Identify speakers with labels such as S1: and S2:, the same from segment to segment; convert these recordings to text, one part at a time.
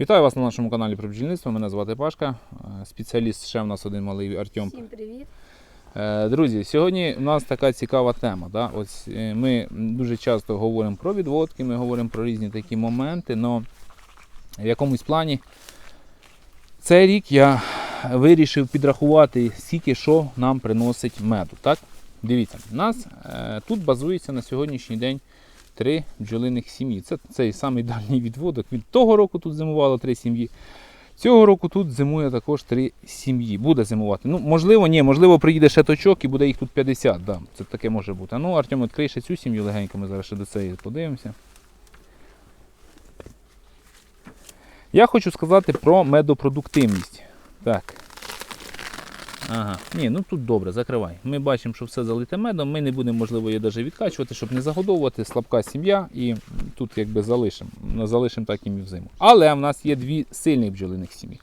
S1: Вітаю вас на нашому каналі про бджільництво. Мене звати Пашка, е, спеціаліст ще в нас один малий Артем.
S2: Всім привіт.
S1: Е, Друзі, сьогодні у нас така цікава тема. Да? Ось е, ми дуже часто говоримо про відводки, ми говоримо про різні такі моменти, але в якомусь плані цей рік я вирішив підрахувати, скільки що нам приносить меду. Так? Дивіться, у нас тут базується на сьогоднішній день три бджолиних сім'ї. Це цей самий дальній відводок. Від того року тут зимувало три сім'ї. Цього року тут зимує також три сім'ї. Буде зимувати. Ну, можливо, ні, можливо, приїде ще точок і буде їх тут 50. Да, це таке може бути. Ну, Артем, відкрий ще цю сім'ю легенько, ми зараз ще до цієї подивимося. Я хочу сказати про медопродуктивність. Так. Ага, ні, ну тут добре, закривай. Ми бачимо, що все залите медом. Ми не будемо, можливо, її навіть відкачувати, щоб не загодовувати. Слабка сім'я і тут якби залишимо. Ну, Залишимо так і взиму. Але в нас є дві сильних бджолиних сім'ї.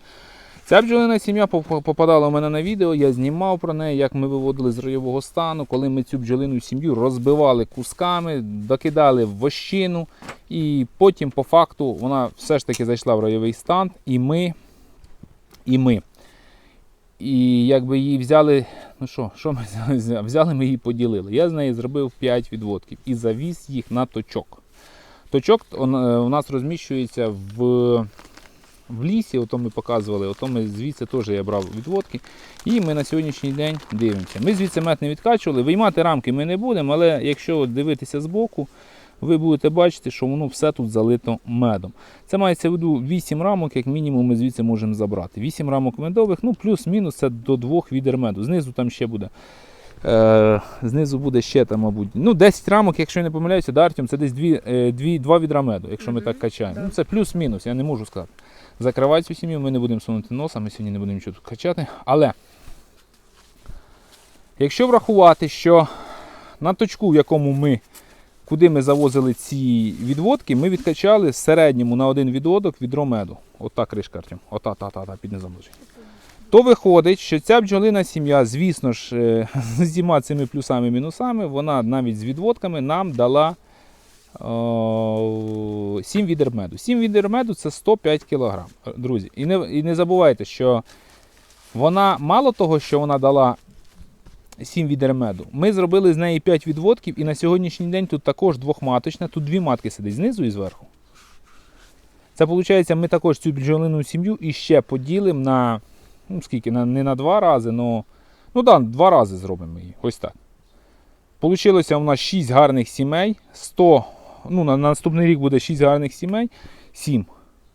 S1: Ця бджолина сім'я попадала у мене на відео, я знімав про неї, як ми виводили з ройового стану, коли ми цю бджолину сім'ю розбивали кусками, докидали в вощину, і потім, по факту, вона все ж таки зайшла в ройовий стан, і ми. І ми. І якби її взяли, ну що, що ми взяли? Взяли ми її поділили. Я з неї зробив 5 відводків і завіз їх на точок. Точок е, у нас розміщується в, в лісі, ото ми показували, ото ми звідси теж я брав відводки. І ми на сьогоднішній день дивимося. Ми звідси мед не відкачували, виймати рамки ми не будемо, але якщо дивитися збоку, ви будете бачити, що воно все тут залито медом. Це мається в виду 8 рамок, як мінімум, ми звідси можемо забрати. 8 рамок медових, ну плюс-мінус це до 2 відер меду. Знизу там ще буде. Е, знизу буде ще там, мабуть. Ну, 10 рамок, якщо я не помиляюся, да, Артем, це десь 2, е, 2, 2 відра меду, якщо ми так качаємо. Ну, це плюс-мінус, я не можу сказати. Закривай цю сім'ю, ми не будемо сунути носа, ми сьогодні не будемо нічого тут качати. Але якщо врахувати, що на точку, в якому ми куди ми завозили ці відводки, ми відкачали в середньому на один відводок відро меду. Ота кришка, Артем. Ота, та, та, та, під низом. То виходить, що ця бджолина сім'я, звісно ж, е, з усіма цими плюсами і мінусами, вона навіть з відводками нам дала о, 7 відер меду. 7 відер меду це 105 кг, друзі. І не, і не забувайте, що вона мало того, що вона дала 7 відер меду. Ми зробили з неї 5 відводків, і на сьогоднішній день тут також двохматочна, тут дві матки сидить знизу і зверху. Це виходить, ми також цю бджолину сім'ю іще поділимо на. Ну, скільки, на, не на два рази, але. Ну да, два рази зробимо її. Ось так. Получилося у нас 6 гарних сімей. 100, ну, на, на наступний рік буде 6 гарних сімей. 7.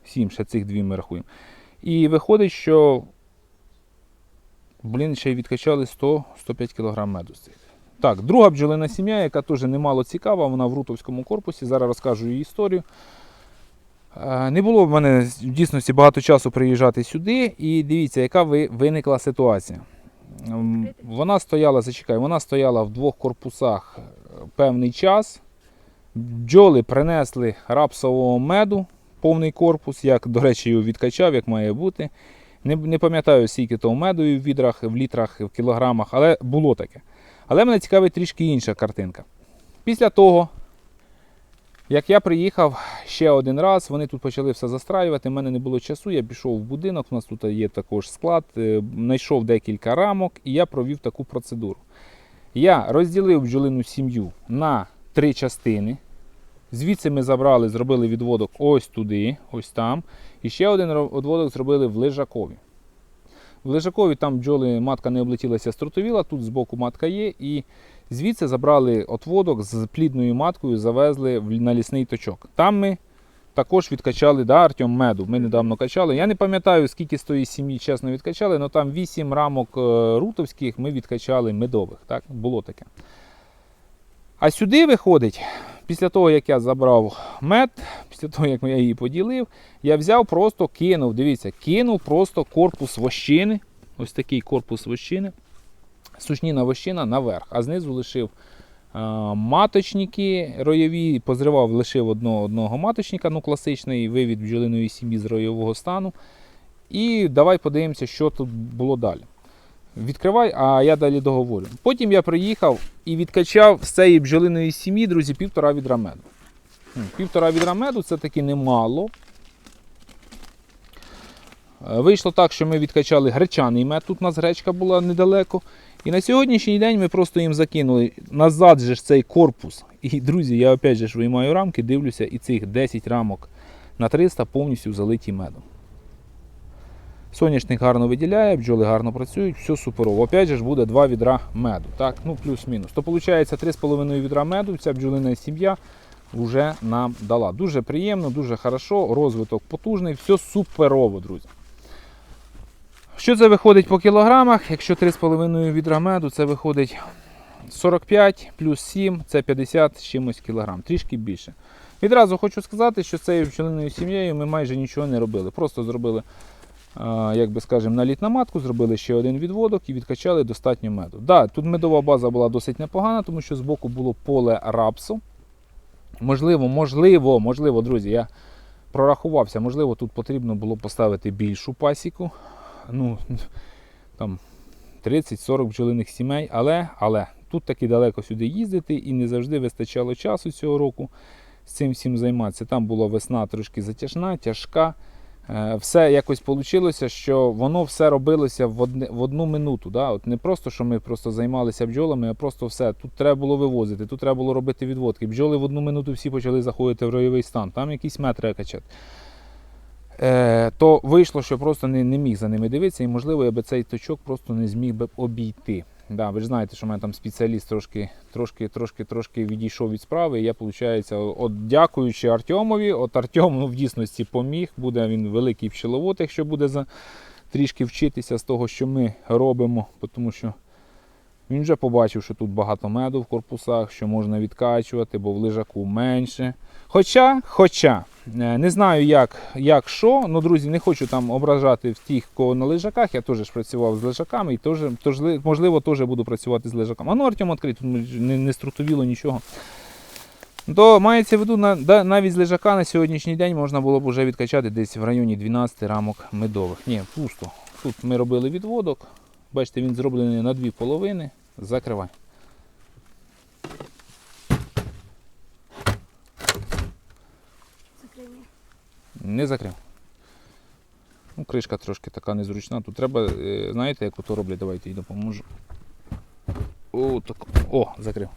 S1: 7, ще цих дві ми рахуємо. І виходить, що Блін, ще й відкачали 100-105 кг меду з цих. Так, друга бджолина сім'я, яка теж немало цікава, вона в Рутовському корпусі. Зараз розкажу її історію. Е, Не було в мене в дійсності багато часу приїжджати сюди, і дивіться, яка виникла ситуація. Вона стояла, зачекай, вона стояла в двох корпусах е, певний час. Бджоли принесли рапсового меду, повний корпус, як, до речі, його відкачав, як має бути. Не, не пам'ятаю, скільки того меду в відрах, в літрах, в кілограмах, але було таке. Але мене цікавить трішки інша картинка. Після того, як я приїхав ще один раз, вони тут почали все застраювати. У мене не було часу, я пішов в будинок, у нас тут є також склад, е, знайшов декілька рамок і я провів таку процедуру. Я розділив бджолину сім'ю на три частини. Звідси ми забрали, зробили відводок ось туди, ось там. І ще один відводок зробили в Лежакові. В Лежакові там бджоли матка не облетілася струтовіла, тут збоку матка є. І звідси забрали отводок з плідною маткою, завезли на лісний точок. Там ми також відкачали да, Артем меду. Ми недавно качали. Я не пам'ятаю, скільки з тої сім'ї чесно відкачали, але там 8 рамок е, рутовських ми відкачали медових. Так? Було таке. А сюди виходить, після того, як я забрав мед, після того, як я її поділив, я взяв просто кинув, дивіться, кинув просто корпус вощини. Ось такий корпус вощини. Сушніна вощина наверх, а знизу лишив маточники ройові, позривав, лишив одного, одного маточника, ну класичний вивід бджолиної сім'ї з ройового стану. І давай подивимося, що тут було далі. Відкривай, а я далі договорю. Потім я приїхав і відкачав з цієї бджолиної сім'ї, друзі, півтора відра меду. Півтора відра меду це таки немало. Е, Вийшло так, що ми відкачали гречаний мед, тут у нас гречка була недалеко. І на сьогоднішній день ми просто їм закинули назад же ж цей корпус. І, друзі, я опять же ж виймаю рамки, дивлюся, і цих 10 рамок на 300 повністю залиті медом. Соняшник гарно виділяє, бджоли гарно працюють, все суперово. Опять же ж буде 2 відра меду, так, ну плюс-мінус. То виходить 3,5 відра меду, ця бджолина сім'я вже нам дала. Дуже приємно, дуже хорошо, розвиток потужний, все суперово, друзі. Що це виходить по кілограмах? Якщо 3,5 відра меду, це виходить 45 плюс 7, це 50 з чимось кілограм, трішки більше. Відразу хочу сказати, що з цією пчелиною сім'єю ми майже нічого не робили. Просто зробили, як би скажемо, наліт на матку, зробили ще один відводок і відкачали достатньо меду. Да, тут медова база була досить непогана, тому що збоку було поле рапсу. Можливо, можливо, можливо, друзі, я прорахувався, можливо, тут потрібно було поставити більшу пасіку. Ну, там 30-40 бджолиних сімей, але, але тут таки далеко сюди їздити і не завжди вистачало часу цього року з цим всім займатися. Там була весна трошки затяжна, тяжка. Е, Все якось вийшло, що воно все робилося в, одне, в одну минуту. Да? От не просто, що ми просто займалися бджолами, а просто все. Тут треба було вивозити, тут треба було робити відводки. Бджоли в одну минуту всі почали заходити в ройовий стан, там якісь метри качати. Е, то вийшло, що просто не, не міг за ними дивитися, і можливо я би цей точок просто не зміг би обійти. Да, ви ж знаєте, що в мене там спеціаліст трошки, трошки, трошки, трошки відійшов від справи. І я, виходить, от дякуючи Артемові, от Артем ну, в дійсності поміг. Буде він великий пчеловод, якщо буде за трішки вчитися з того, що ми робимо, тому що він вже побачив, що тут багато меду в корпусах, що можна відкачувати, бо в лежаку менше. Хоча, хоча, е, не знаю, як, як що, ну, друзі, не хочу там ображати в тих, кого на лежаках. Я теж працював з лежаками і теж, тож, можливо, теж буду працювати з лежаками. А ну, Артем відкрить, тут не, не струтовіло нічого. То мається в виду, навіть з лежака на сьогоднішній день можна було б вже відкачати десь в районі 12 рамок медових. Ні, пусто. Тут ми робили відводок. Бачите, він зроблений на дві половини. Закривай. Не закрив. Ну, кришка трошки така незручна. Тут треба, е, знаєте, як ото роблять, давайте їй допоможу. О, так. О, закрив.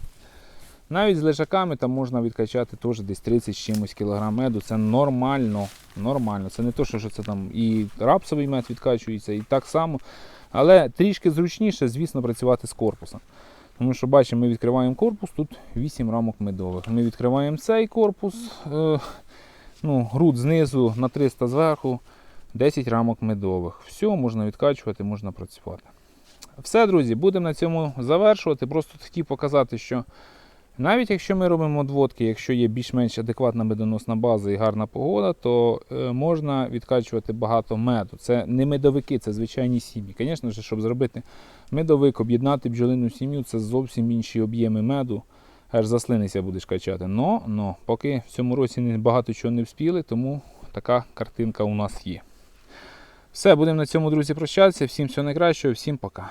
S1: Навіть з лежаками там можна відкачати теж десь 30 з чимось кілограм меду. Це нормально. Нормально. Це не то, що це там і рапсовий мед відкачується, і так само. Але трішки зручніше, звісно, працювати з корпусом. Тому що бачимо, ми відкриваємо корпус, тут 8 рамок медових. Ми відкриваємо цей корпус, е, ну, груд знизу на 300 зверху, 10 рамок медових. Все, можна відкачувати, можна працювати. Все, друзі, будемо на цьому завершувати. Просто хотів показати, що навіть якщо ми робимо одводки, якщо є більш-менш адекватна медоносна база і гарна погода, то е, можна відкачувати багато меду. Це не медовики, це звичайні сім'ї. Звісно щоб зробити медовик, об'єднати бджолину сім'ю, це зовсім інші об'єми меду. Аж заслинися будеш качати. Но, но поки в цьому році багато чого не вспіли, тому така картинка у нас є. Все, будемо на цьому, друзі, прощатися. Всім всього найкращого, всім пока.